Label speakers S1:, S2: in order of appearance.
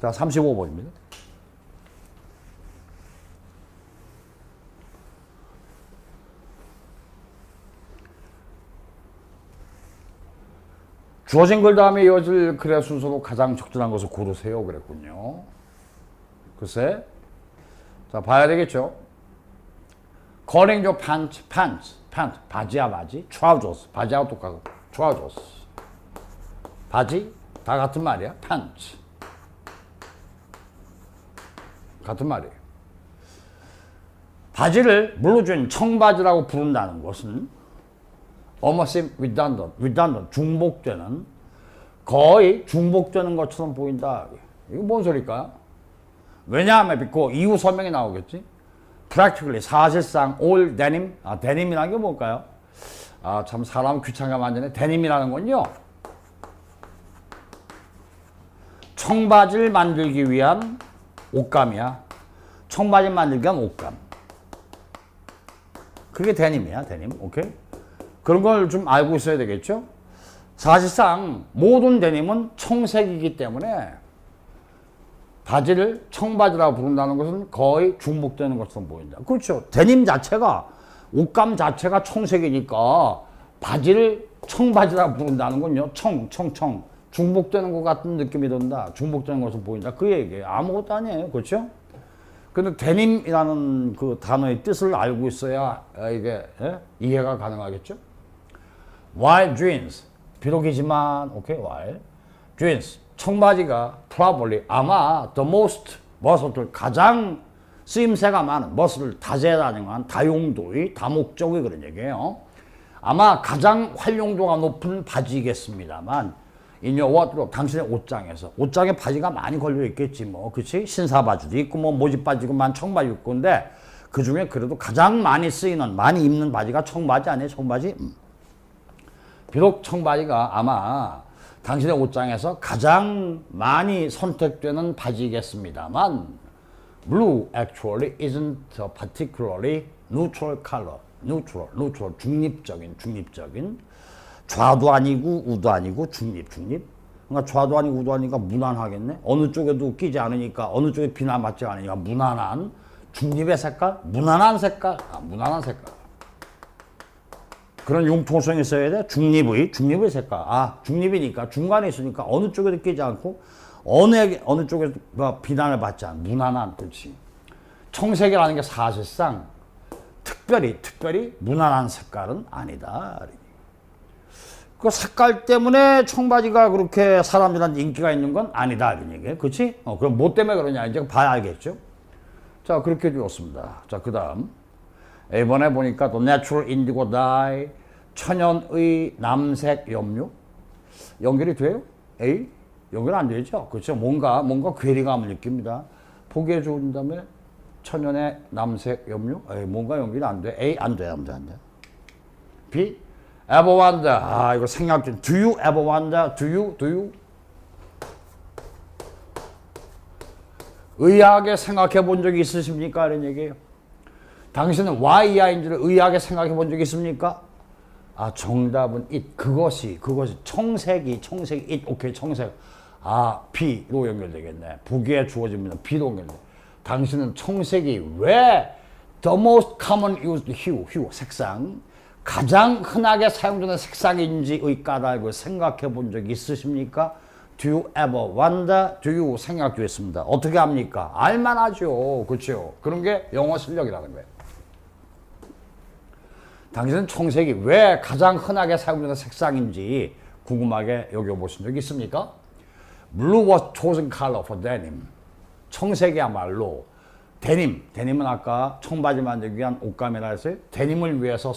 S1: 자, 35번입니다. 주어진 글 다음에 이어질 글의 순서로 가장 적절한 것을 고르세요. 그랬군요. 글쎄. 자, 봐야 되겠죠. Your pants, pants, pants. 바지야, 바지. trousers. 바지하고 똑같고. trousers. 바지. 다 같은 말이야. pants. 같은 말이에요. 바지를 물로준 청바지라고 부른다는 것은 almost redundant, redundant, 중복되는 거의 중복되는 것처럼 보인다. 이거 뭔 소리일까요? 왜냐하면 그 이유 설명이 나오겠지. practically 사실상 all denim, 아 데님이라는 게 뭘까요? 아 참 사람 귀찮게 만드네. 데님이라는 건요. 청바지를 만들기 위한 옷감이야. 청바지 만들기 위한 옷감. 그게 데님이야, 데님. 오케이? 그런 걸 좀 알고 있어야 되겠죠? 사실상 모든 데님은 청색이기 때문에 바지를 청바지라고 부른다는 것은 거의 중복되는 것처럼 보인다. 그렇죠. 데님 자체가 옷감 자체가 청색이니까 바지를 청바지라고 부른다는 건요. 청, 청, 청. 중복되는 것 같은 느낌이 든다. 중복되는 것으로 보인다. 그 얘기예요. 아무것도 아니에요. 그렇죠? 근데 데님이라는 그 단어의 뜻을 알고 있어야 이게 예? 이해가 가능하겠죠? while jeans 비록이지만 오케이 while jeans 청바지가 probably 아마 the most 머슬들 가장 쓰임새가 많은 머슬을 다재다능한 다용도의 다목적의 그런 얘기예요. 아마 가장 활용도가 높은 바지겠습니다만 wardrobe 당신의 옷장에서 옷장에 바지가 많이 걸려 있겠지 뭐 그치 신사 바지도 있고 뭐 모집 바지고만 청바지 입고 근데 그 중에 그래도 가장 많이 쓰이는 많이 입는 바지가 청바지 아니에요 청바지 음. 비록 청바지가 아마 당신의 옷장에서 가장 많이 선택되는 바지겠습니다만 blue actually isn't a particularly neutral color. neutral, neutral, 중립적인, 중립적인. 좌도 아니고 우도 아니고 중립, 중립. 그러니까 좌도 아니고 우도 아니니까 무난하겠네. 어느 쪽에도 끼지 않으니까 어느 쪽에 비나 맞지 않으니까 무난한 중립의 색깔, 무난한 색깔, 아, 무난한 색깔. 그런 융통성이 있어야 돼. 중립의, 중립의 색깔. 아, 중립이니까 중간에 있으니까 어느 쪽에도 끼지 않고 어느 어느 쪽에도 뭐 비난을 받지 않은 무난한 그렇지. 청색이라는 게 사실상 특별히 특별히 무난한 색깔은 아니다. 그 색깔 때문에 청바지가 그렇게 사람들한테 인기가 있는 건 아니다 이런 얘기예요. 그렇지? 어, 그럼 뭐 때문에 그러냐 이제 봐야 알겠죠. 자 그렇게 되었습니다. 자 그다음 이번에 보니까 또 Natural Indigo Dye 천연의 남색 염료 연결이 돼요? A 연결 안 되죠. 그렇죠. 뭔가 뭔가 괴리감을 느낍니다. 보기에 좋은 다음에 천연의 남색 염료 에이, 뭔가 연결이 안 돼. A 안 돼, 안 돼, 안 돼. B ever wonder 아 이거 생각 좀 Do you ever wonder? Do you? Do you? 의아하게 생각해 본 적이 있으십니까? 이런 얘기예요. 당신은 YI인지를 의아하게 생각해 본적 있습니까? 아 정답은 it 그것이 그것이 청색이 청색이 it 오케이 청색 아 B로 연결되겠네 보기에 주어집니다 B로 연결돼 당신은 청색이 왜 the most common used hue hue 색상 가장 흔하게 사용되는 색상인지의 까닭을 생각해 본적 있으십니까? Do you ever wonder? Do you 생각 중했습니다. 어떻게 합니까? 알만하죠. 그렇죠. 그런 게 영어 실력이라는 거예요. 당신은 청색이 왜 가장 흔하게 사용되는 색상인지 궁금하게 여겨보신 적 있습니까? Blue was chosen color for denim. 청색이야말로 데님, 데님은 아까 청바지 만들기 위한 옷감이라 했어요. 데님을 위해서